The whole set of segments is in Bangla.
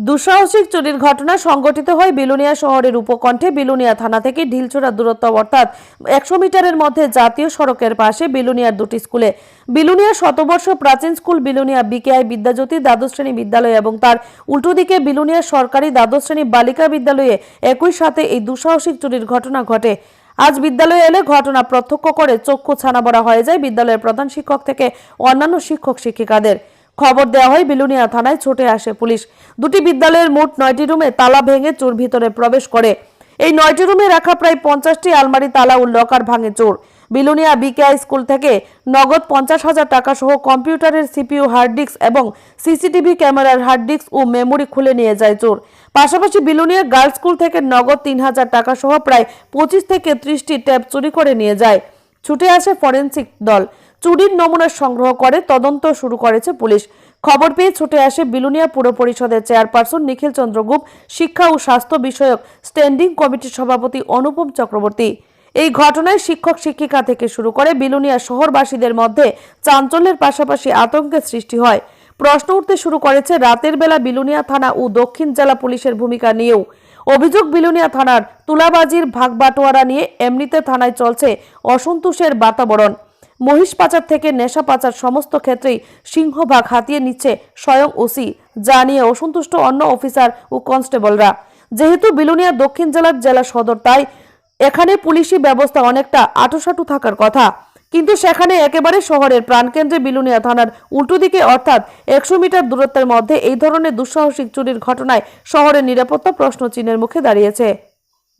দুঃসাহসিক চুরির ঘটনা সংঘটিত হয় বিলুনিয়া শহরের উপকণ্ঠে বিলুনিয়া থানা থেকে ঢিলছোড়া দূরত্ব অর্থাৎ একশো মিটারের মধ্যে জাতীয় সড়কের পাশে বিলুনিয়ার দুটি স্কুলে। বিলুনিয়া শতবর্ষ প্রাচীন স্কুল বিলুনিয়া বিকেআই বিদ্যাজ্যোতি দ্বাদশ শ্রেণি বিদ্যালয় এবং তার উল্টো দিকে বিলুনিয়া সরকারি দ্বাদশ শ্রেণি বালিকা বিদ্যালয়ে একই সাথে এই দুঃসাহসিক চুরির ঘটনা ঘটে। আজ বিদ্যালয়ে এলে ঘটনা প্রত্যক্ষ করে চক্ষু ছানাবড়া হয়ে যায় বিদ্যালয়ের প্রধান শিক্ষক থেকে অন্যান্য শিক্ষক শিক্ষিকাদের খবর দেওয়া হয়, বিলুনিয়া থানায় ছুটে আসে পুলিশ। দুটি বিদ্যালয়ের মোট নয়টি রুমে তালা ভেঙে চোর ভিতরে প্রবেশ করে। এই নয়টি রুমে রাখা প্রায় পঞ্চাশটি আলমারি, তালা ও লকার ভাঙে চোর। বিলুনিয়া বিকেআই স্কুল থেকে নগদ পঞ্চাশ হাজার টাকা সহ কম্পিউটারের সিপিইউ, হার্ড ডিস্ক এবং সিসিটিভি ক্যামেরার হার্ড ডিস্ক ও মেমোরি খুলে নিয়ে যায় চোর। পাশাপাশি বিলুনিয়া গার্লস স্কুল থেকে নগদ তিন হাজার টাকা সহ প্রায় পঁচিশ থেকে ত্রিশটি ট্যাব চুরি করে নিয়ে যায়। ছুটে আসে ফরেনসিক দল। চুরির নমুনা সংগ্রহ করে, তদন্ত শুরু করেছে পুলিশ। খবর পেয়ে ছুটে আসে বিলুনিয়া পুর পরিষদের চেয়ারপারসন নিখিল চন্দ্রগুপ শিক্ষা ও স্বাস্থ্য বিষয়ক স্ট্যান্ডিং কমিটির সভাপতি অনুপম চক্রবর্তী। এই ঘটনায় শিক্ষক শিক্ষিকা থেকে শুরু করে বিলুনিয়া শহরবাসীদের মধ্যে চাঞ্চল্যের পাশাপাশি আতঙ্কের সৃষ্টি হয়। প্রশ্ন উঠতে শুরু করেছে, রাতের বেলা বিলুনিয়া থানা ও দক্ষিণ জেলা পুলিশের ভূমিকা নিয়েও। অভিযোগ, বিলুনিয়া থানার তুলাবাজির ভাগবাটোয়ারা নিয়ে এমনিতে থানায় চলছে অসন্তোষের বাতাবরণ। মহিষ পাচার থেকে নেশা পাচার সমস্ত ক্ষেত্রেই সিংহভাগ হাতিয়ে নিচ্ছে স্বয়ং ওসি। যা নিয়ে অসন্তুষ্ট অন্য অফিসার ও কনস্টেবলরা। যেহেতু বিলুনিয়া দক্ষিণ জেলার জেলা সদর, তাই এখানে পুলিশি ব্যবস্থা অনেকটা আটোসাটু থাকার কথা। কিন্তু সেখানে একেবারে শহরের প্রাণকেন্দ্রে বিলুনিয়া থানার উল্টো দিকে, অর্থাৎ একশো মিটার দূরত্বের মধ্যে এই ধরনের দুঃসাহসিক চুরির ঘটনায় শহরের নিরাপত্তা প্রশ্ন চিহ্নের মুখে দাঁড়িয়েছে।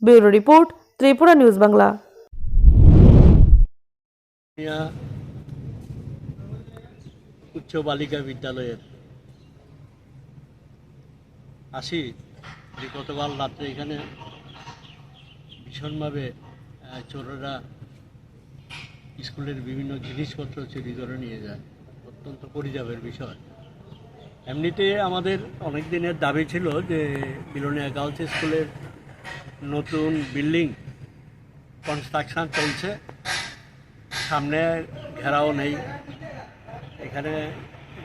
Bureau report, Tripura news Bangla. উচ্চ বালিকা বিদ্যালয়ের। আসি, যে গতকাল রাত্রে এখানে ভীষণভাবে চোরেরা স্কুলের বিভিন্ন জিনিসপত্র চুরি করে নিয়ে যায়। অত্যন্ত পরিতাপের বিষয়। এমনিতে আমাদের অনেক দিনের দাবি ছিল যে বিলোনিয়া গার্লস স্কুলের নতুন বিল্ডিং কনস্ট্রাকশন চলছে। সামনে ঘেরাও নেই। এখানে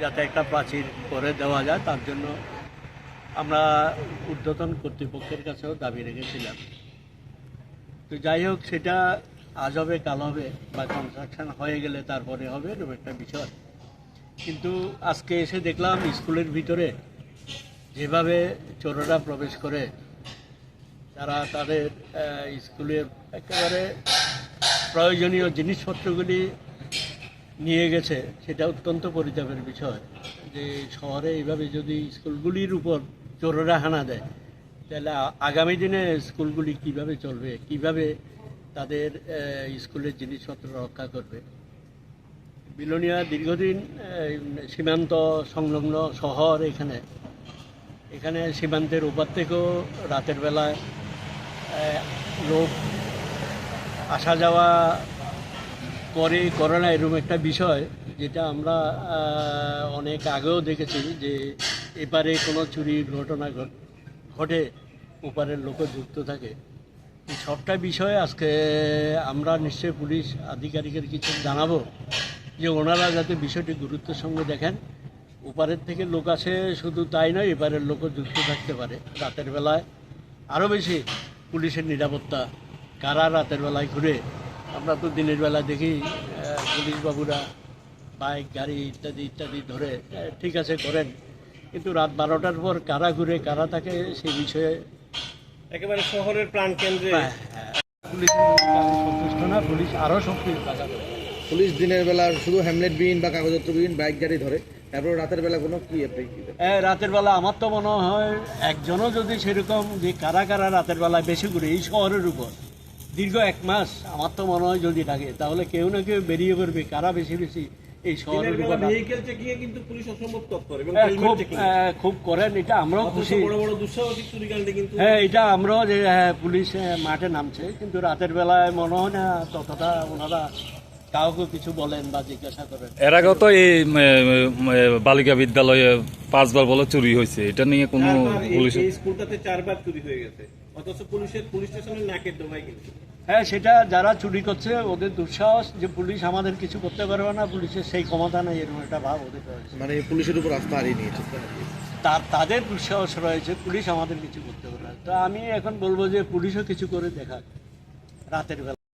যাতে একটা প্রাচীর করে দেওয়া যায়, তার জন্য আমরা ঊর্ধ্বতন কর্তৃপক্ষের কাছেও দাবি রেখেছিলাম। তো যাই হোক, সেটা আজ হবে, কাল হবে, বা কনস্ট্রাকশন হয়ে গেলে তারপরে হবে, এরকম একটা বিষয়। কিন্তু আজকে এসে দেখলাম, স্কুলের ভিতরে যেভাবে চোররা প্রবেশ করে, তারা তাদের স্কুলের একেবারে প্রয়োজনীয় জিনিসপত্রগুলি নিয়ে গেছে, সেটা অত্যন্ত পরিতাপের বিষয়। যে শহরে এইভাবে যদি স্কুলগুলির উপর চোররা হানা দেয়, তাহলে আগামী দিনে স্কুলগুলি কীভাবে চলবে, কীভাবে তাদের স্কুলের জিনিসপত্র রক্ষা করবে? বিলোনিয়া দীর্ঘদিন সীমান্ত সংলগ্ন শহর এখানে। এখানে সীমান্তের ওপার থেকেও রাতের বেলায় লোক আসা যাওয়া করে করে না এরকম একটা বিষয় যেটা আমরা অনেক আগেও দেখেছি যে এপারে কোনো চুরির ঘটনা ঘট- ওপারের লোকও যুক্ত থাকে। সবটা বিষয়ে আজকে আমরা নিশ্চয়ই পুলিশ আধিকারিকের কিছু জানাব যে ওনারা যাতে বিষয়টি গুরুত্বের সঙ্গে দেখেন। ওপারের থেকে লোক আসে শুধু তাই নয়, এপারের লোকও যুক্ত থাকতে পারে। রাতের বেলায় আরও বেশি পুলিশের নিরাপত্তা কারা রাতের বেলায় ঘুরে? আমরা তো দিনের বেলা দেখি আহ, পুলিশ বাবুরা বাইক গাড়ি ইত্যাদি ইত্যাদি ধরে ঠিক আছে করেন কিন্তু রাত বারোটার পর কারা ঘুরে কারা থাকে সেই বিষয়ে একেবারে শহরের প্রাণ কেন্দ্রে। হ্যাঁ, হ্যাঁ, পুলিশের সন্তুষ্ট না পুলিশ আরও সক্রিয় থাকা। পুলিশ দিনের বেলা শুধু হ্যামলেট বিহীন বা কাগজপত্রবিহীন বাইক গাড়ি ধরে। তারপর রাতের বেলা কোনো কি এ, রাতের বেলা আমার তো মনে হয় একজনও যদি সেরকম যে কারা কারা রাতের বেলায় বেশি করে এই শহরের উপর। দীর্ঘ এক মাস আমার তো মনে হয় যদি থাকে তাহলে কেউ না কেউ বেরিয়ে পড়বে কারা বেশি বেশি এই শহরের কিন্তু পুলিশ অসম্ভব তৎপর খুব খুব করেন এটা আমরাও খুশি। বড় বড় দুঃসাহসিক চুরিকাণ্ডে কিন্তু হ্যাঁ এটা আমরাও যে হ্যাঁ, পুলিশ মাঠে নামছে কিন্তু রাতের বেলায় মনে হয় না ততটা ওনারা কাউকে কিছু বলেন বা জিজ্ঞাসা করেন। এর আগেও তো এই বালিকা বিদ্যালয়ে পাঁচবার বলে চুরি হয়েছে এটা নিয়ে কোনো পুলিশ স্কুলটাতে চারবার চুরি হয়ে গেছে অথচ পুলিশের পুলিশ স্টেশনের নাকের ডোবায় কিন্তু। হ্যাঁ সেটা যারা চুরি করছে ওদের দুঃসাহস যে পুলিশ আমাদের কিছু করতে পারবে না পুলিশের সেই ক্ষমতা নেই এরকম একটা ভাব ওদের রয়েছে। মানে পুলিশের উপর আস্থা হারিয়ে নিয়েছে। তার তাদের দুঃসাহস রয়েছে পুলিশ আমাদের কিছু করতে পারবে না। তো আমি এখন বলব যে পুলিশও কিছু করে দেখাক রাতের বেলা।